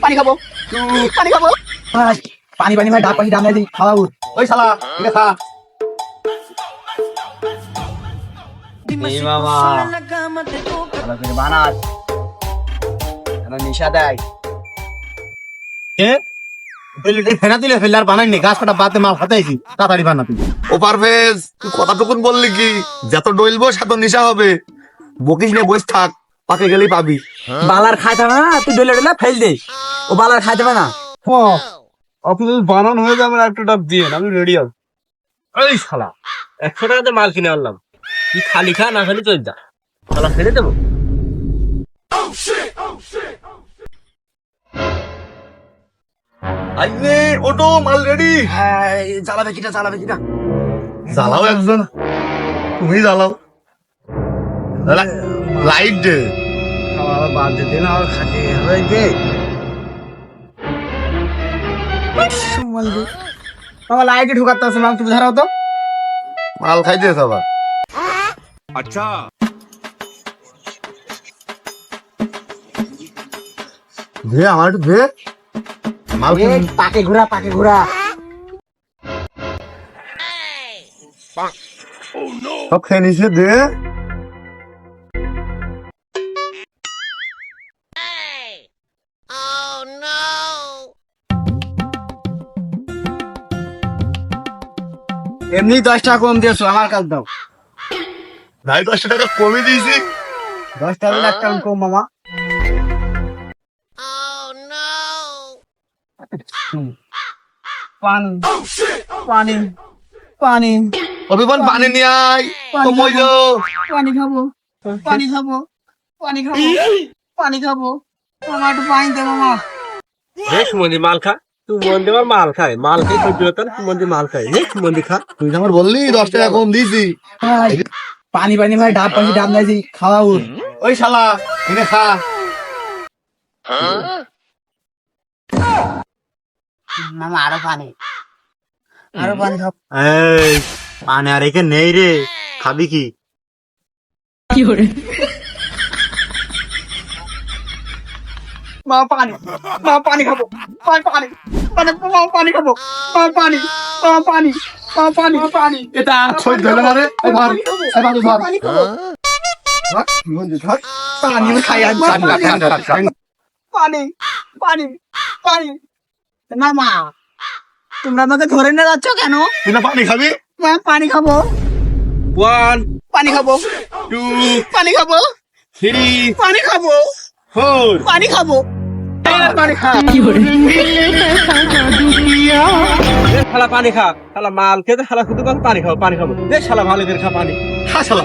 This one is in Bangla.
পানি খাব। পানি খাব। ভাই, পানি পানি ভাই ডাব পানি ডাব দিই খাওয়া উঠ ওই শালা এটা খা। বানাস। নিশা দেয়। হবে। বকিস নে বস থাক। পাকে গেলেই পাবি। বালার খাইতে হবে না তুই ডলে ডলে ফেল দে। ও বালার খাইতে হবে না। আপনাদের বানানো হয়ে যাবে একটা ডাব দিয়ে আমি রেডি আছি। এই শালা একশো টাকাতে মাল কিনে আনলাম। তুই খালি খা না খালি চল যা শালা ফেলে দেবো? আইনে ওটো মাল রেডি হ্যাঁ জ্বালাবে কিটা জ্বালাবে কিটা জ্বালাও একজন। তুমি জ্বালাও। লাইট দে। খাওয়া বাদ দে মামা লাইটে ঢুকাতে আছে মাম তুমি ধরাও তো। মাল খাইতে সবার আচ্ছা। দে আমার একটু দে। মাল পাকে ঘোরা পাকে ঘোরা। সব খেয়ে নিছে দে। এমনি দশ টাকা কম দিয়েছ আমার কাছে দাও। নাই দশটা টাকা কমে দিয়েছি। দশ টাকা লাখ টাকা কম মামা। পানি পানি পানি। অভিমান পানি নিয়ে আয়। পানি খাব পানি খাব পানি খাব পানি খাব মামা একটু পানি দে মামা। দেখ মন্দি মাল খা। আমার মাল খায়। মাল খেয়ে সহ্য হতো না তুই মাল খায়। খা। তুই আমার বললি দশ টাকা কম ভাই, পানি পানি ভাই ডাব পানি ডাব খাওয়া উঠ। ওই শালা এনে খা। মামা আরও পানি। আরও পানি খাব এই পানি আর এখানে নেই রে। খাবি কি? মা পানি মা পানি খাব পানি পানি পানি মা পানি খাব মা পানি মা পানি মা পানি মা পানি এটা ছয় ধরে। মারে এই ধর এই ধর ধর। পানি খাব ধর, পানি খাই আর পানি পানি পানি। পানি মামা তোমরা আমাকে ধরে নিয়ে যাচ্ছ কেন? তুই না পানি খাবি? মা পানি খাব। ওয়ান পানি খাব। টু পানি খাব। থ্রি পানি খাব। ফোর পানি খাব। পানি খা। শালা পানি খা। শালা মাল খেতে শালা শুধু পানি খাও পানি খাব। শালা ভালো করে খা পানি। খা শালা।